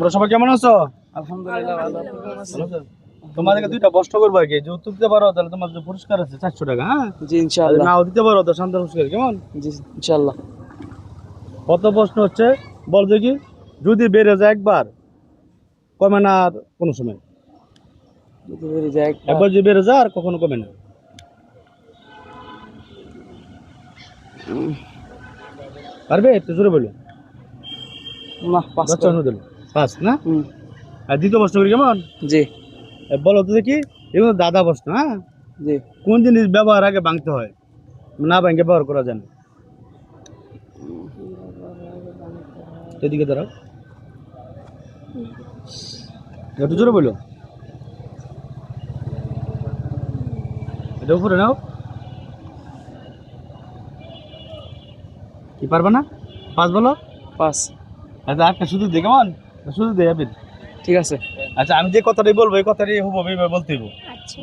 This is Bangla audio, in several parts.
তোমরা সবাই কেমন আছো? আলহামদুলিল্লাহ ভালো দুইটা কষ্ট করব আর কি যে উত্তর দিতে পারো তাহলে তোমার যে পুরস্কার আছে চারশো টাকা হ্যাঁ? জি আর ইনশাআল্লাহ নাও দিতে পারো তো শান্ত পুরস্কার কেমন? জি ইনশাআল্লাহ। কত প্রশ্ন হচ্ছে বল দেখি যদি বেড়ে যায় একবার কমে না আর কোনো সময়? যদি বেরিয়ে যায় একবার- যদি বেড়ে যায় আর কখনো কমে না? পারবে? একটু জোরে বলো না পাঁচ দিল পাঁচ না? আর দ্বিতীয় প্রশ্ন করি কেমন? জি। বলো তো দেখি এগুলো দাদা প্রশ্ন হ্যাঁ? জি। কোন জিনিস ব্যবহার আগে ভাঙতে হয়? না ভাঙে ব্যবহার করা যায় না। এদিকে দাঁড়াও। একটু জোরে বলো। এটা উপরে নাও। কি পারবে না? পাঁচ বলো। পাঁচ। আচ্ছা একটা শুধু দে কেমন? শুধু দে ঠিক আছে। আচ্ছা আমি যে কথাটাই বলব এই কথাটাই হব এইভাবে বলতে হইব।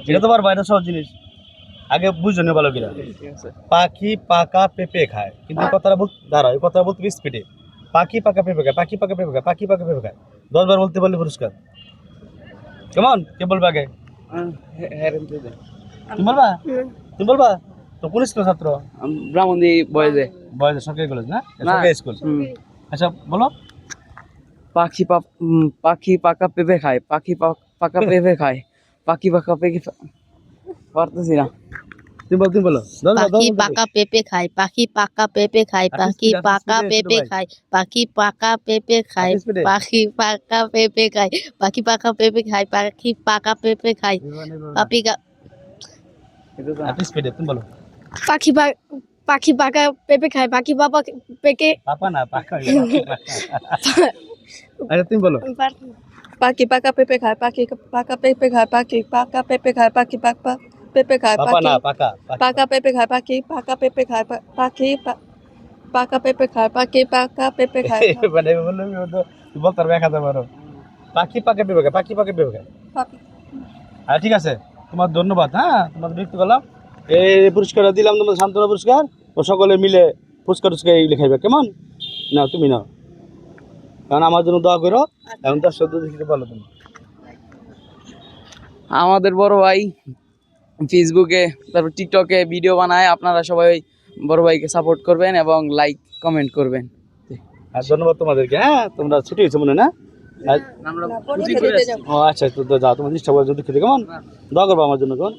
এটা তো এটা সহজ জিনিস। আগে বুঝো না ভালো কিনা পাখি পাকা পেঁপে খায়। কিন্তু এই কথাটা বল দাঁড়াও এই কথাটা বলতে স্পিডে পাখি পাকা পেঁপে খায় পাখি পাকা পেঁপে খায় পাখি পাকা পেঁপে খায়। দশবার বলতে পারলে পুরস্কার। কেমন কে বলবে আগে। তুমি বলবা? তুমি বলবা? তো কোন স্কুল ছাত্র? আম- ব্রাহ্মণদি বয়েজে সরকারি কলেজ না? না। সরকারি স্কুল আচ্ছা বলো। পাখি পা উম, পাখি পাকা পেঁপে খায় পাখি পা- পাকা পেঁপে খায় পাখি পাকা পেঁপে খা- পারতেছি না তুমি বল তুমি বলো দশ বার, দশ পাখি বার পাকা পেঁপে খায় পাখি পাকা পেঁপে খায় আর্টিস্ট পাখি স্পিড, আর্টিস্ট পাকা স্পিডে, পেঁপে ছোট ভাই। খায় পাখি পাকা পেঁপে খায় আর্টিস্ট স্পিডে। পাখি পাকা পেঁপে খায় পাখি পাকা পেঁপে খায় পাখি পাকা পেঁপে খায় পাপি গা- এটা তো হাতে স্পিডে তুমি বলো পাখি পা- পাখি পাকা পেঁপে খায় পাখি বাবা পেকে পাপা না পাকা আচ্ছা তুমি বলো পাখি পাকা পেঁপে খায় পাখি পাকা পেঁপে খায় পাখি পাকা পেঁপে খায় পাখি পাকা পেঁপে খায় পাখি পাকা পেঁপে খায় পাখি পাকা পেঁপে খায় পাখি পাকা পেঁপে খায় পাখি পাকা পেঁপে খায় মানে বললে বলতে পারবে হাজার বারো পাখি পাকে পেবে খায় পাখি পাকে পেবে খায় হ্যাঁ ঠিক আছে তোমার ধন্যবাদ হ্যাঁ তোমাকে বিরক্ত করলাম এই পুরস্কারটা দিলাম তোমার সান্ত্বনা পুরস্কার ও সকলে মিলে পুরস্কার টুস্কার এই লেখাইবে কেমন না তুমি নাও কারণ আমার জন্য দোয়া করো এখন দেখতে বলো তুমি আমাদের বড় ভাই ফেসবুকে তারপর টিকটকে ভিডিও বানায় আপনারা সবাই বড় ভাইকে সাপোর্ট করবেন এবং লাইক কমেন্ট করবেন আর ধন্যবাদ তোমাদেরকে হ্যাঁ তোমরা ছুটি হয়েছে মনে না আচ্ছা তো যাও তোমার নিষ্ঠা করে যদি খেতে কেমন দোয়া করব আমার জন্য কেমন